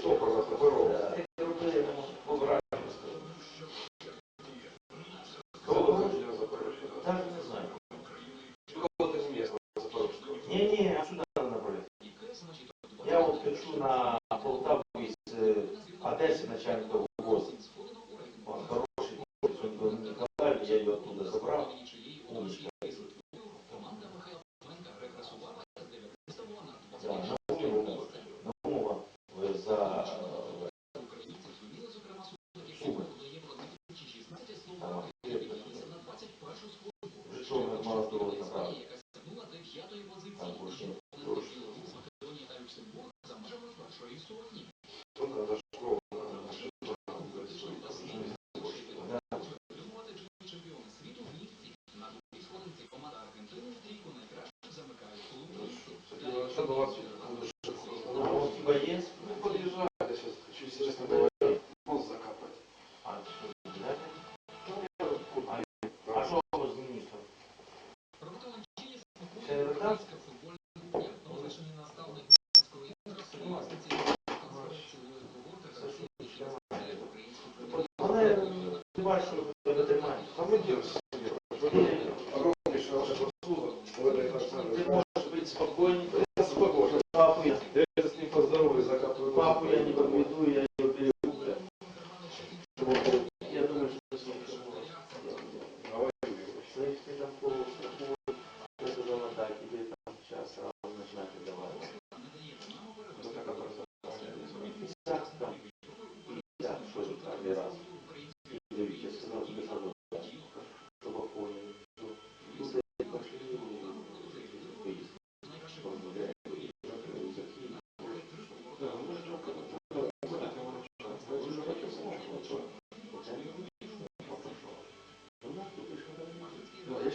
що про sacerdócio.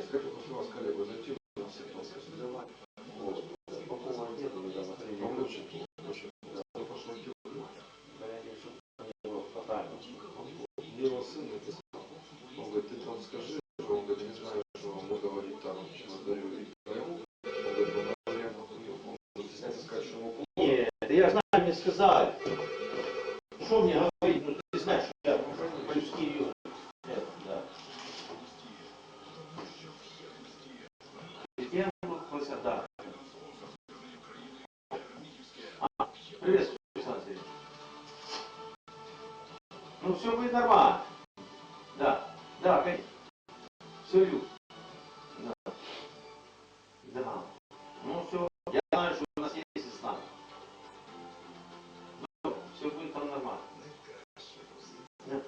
Да, помочь, очень, да, но он говорит, ты там скажи, что он говорит, не знаю, что ему говорить там, чего дарю, и он говорит, «Ну, он говорит, он стесняется сказать, что ему плохо. Нет, я знаю, мне сказали. Союз. Да. Да. Ну все, я знаю, что у нас есть весна. Ну, все будет там нормально. Да.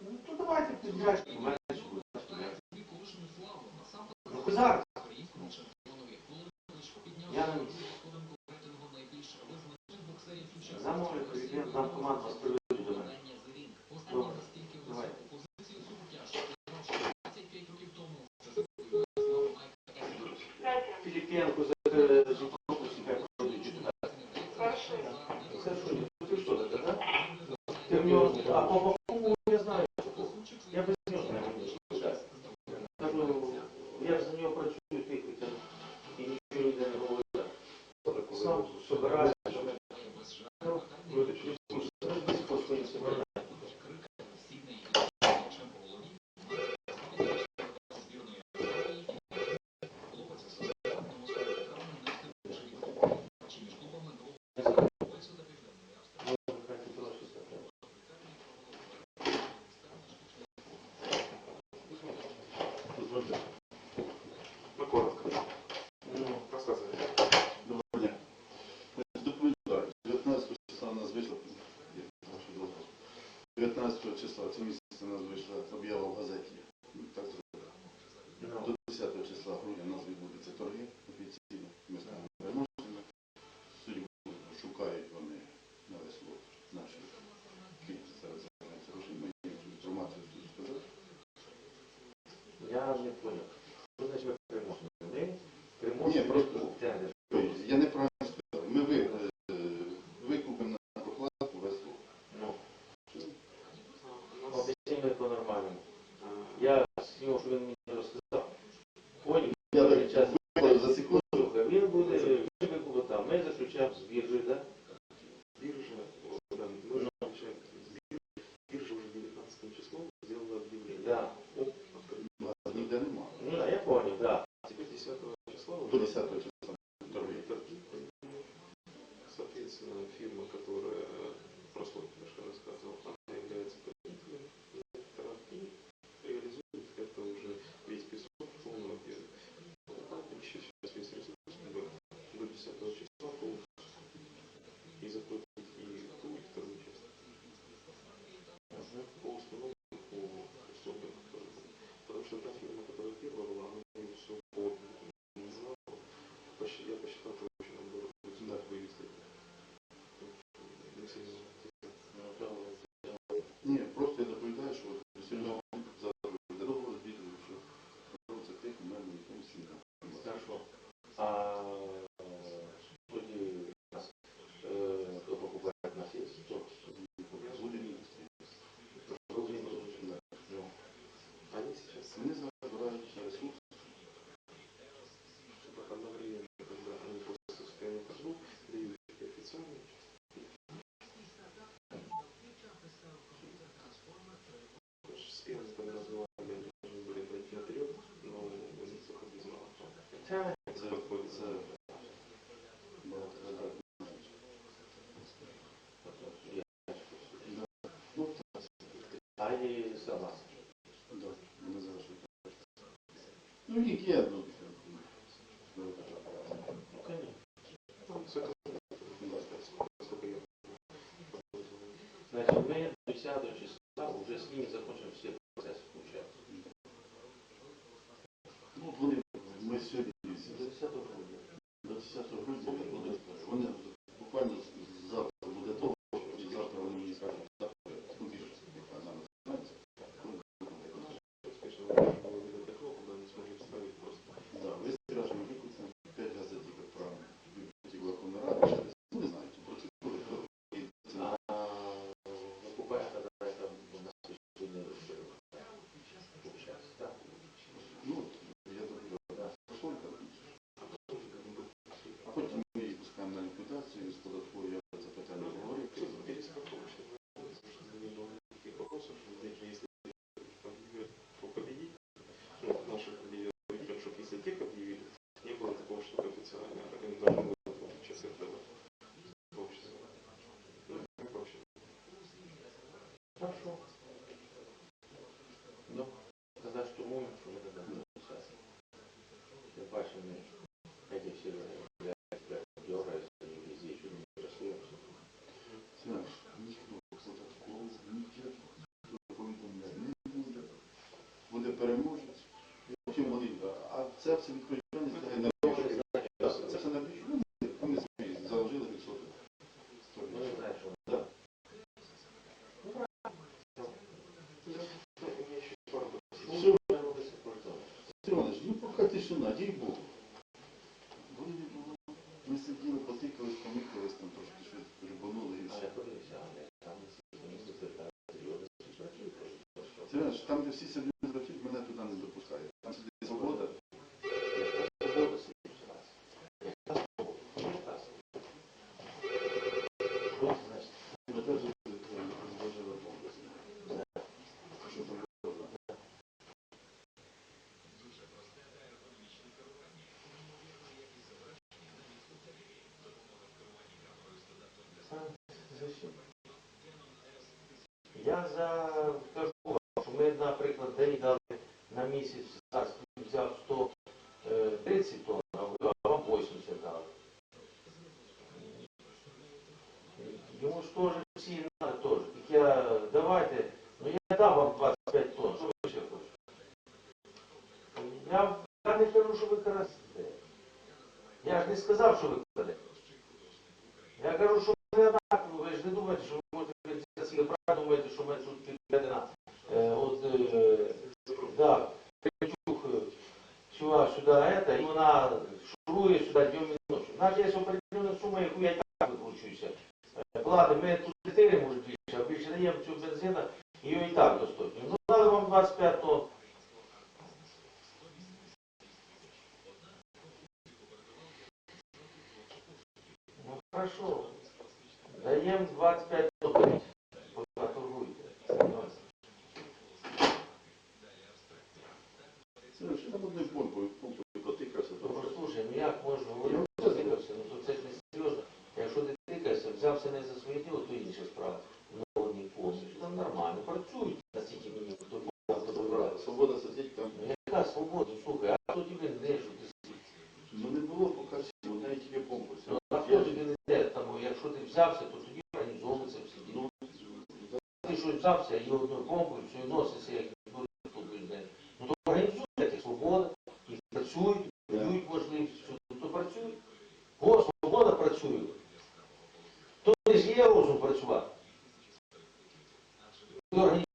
Ну то давайте придирать. Ну куда? Я на місці. Замовлю президент нам команду числа, це місяць у нас вийшла об'ява в газеті. Ну, так зробила. Ну. До 10 числа ну, грудня у нас відбудуться торги офіційно. Ми станемо переможцями. Судьбу шукають вони на весь лоб наші кількість зараз займається грошима. Інформацію тут сказати. Я не понял. Що значить переможні? Ми переможні. Ні, просто. אותו נושא הפרקליטות, ані села. Ну, лік є, ну, Хорошо. Ну, когда штурмуем, что мы тогда будем сейчас? Тем паче мы эти все дергаются, они везде чуть не просуемся. Знаешь, ніхто хто такого нічого, хто повідомляє, не буде, буде переможець, а це все відповідає. Ми сиділи, потикались, помикались, там трошки щось рибанули і все. Там, де всі сидять. я за кажу, що ми, наприклад, день дали на місяць взяв 130 е, тонн, а вам 80 дали. Йому ж теж всі треба теж. Так я давайте, ну я дам вам 25 тонн, що ви ще хочете? Я, я не кажу, що ви красите. Я ж не сказав, що ви крадете. Я кажу, що тут. Е, от е, да, Петюх е, сюди, сюди, это, і вона шурує сюди днем і ночі. Значить, якщо определенна сума, яку я так викручуюся. Плати, ми тут 4 може більше, а більше даємо цю бензина, її і так достатньо. Ну, дали вам 25 тонн. Ну, хорошо. Даємо 25 там одною бомбою, потикався. Ну ну як можна говорити, що ну, потикався, ну то це ж не серйозно. Якщо ти тикаєшся, взявся не за своє діло, то інша справа. Ну не повністю, там нормально, працюють. Свобода сидіть там. Ну, яка свобода, слухай, а хто тобі не що ти сидіть? Ну не було поки всього, ну, навіть тільки бомбу. А хто тобі не дає, там, якщо ти взявся, то тоді організовується всі діло. Ти щось взявся, і одною бомбою, все носиться, як dormir.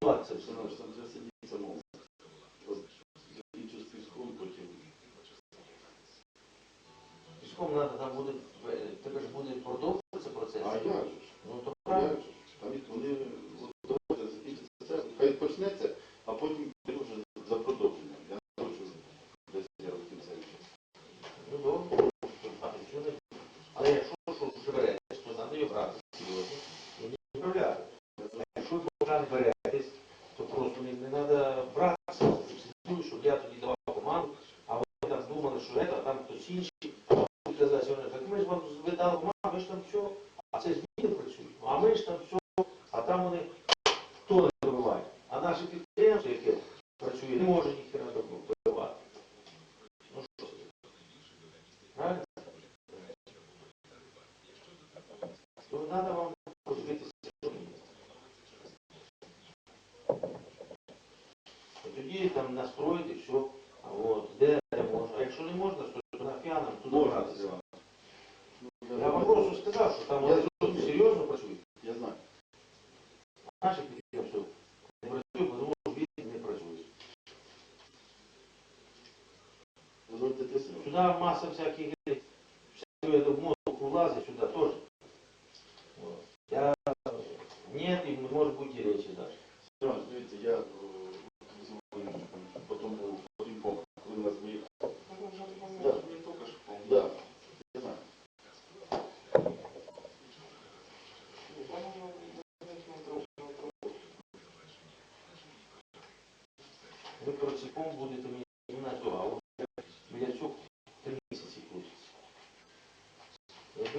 ações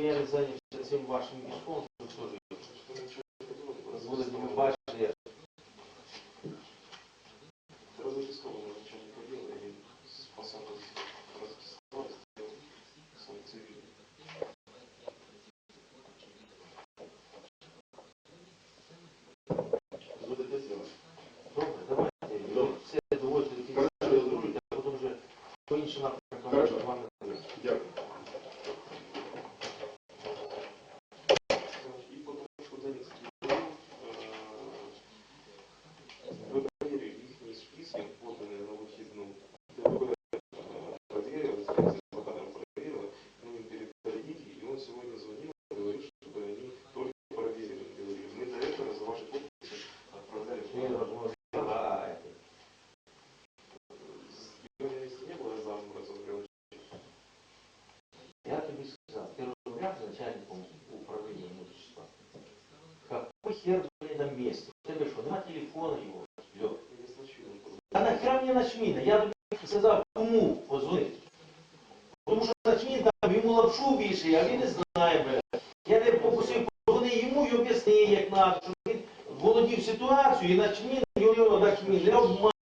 я не зайнявся цим вашим мішком, то що ж будете ви бачити. Розрисовано нічого не поділи, він спасав розрисувати свої цивільні. Будете зробити? Давайте. Все доводьте до кінця, а потім вже по іншим Я тут сказав, кому позвонити. Тому що начні там йому лапшу більше, а він не знає. мене. Я не попросив позвонити йому і об'ясни, як треба, щоб він володів ситуацією і начмін його начмін не обманує.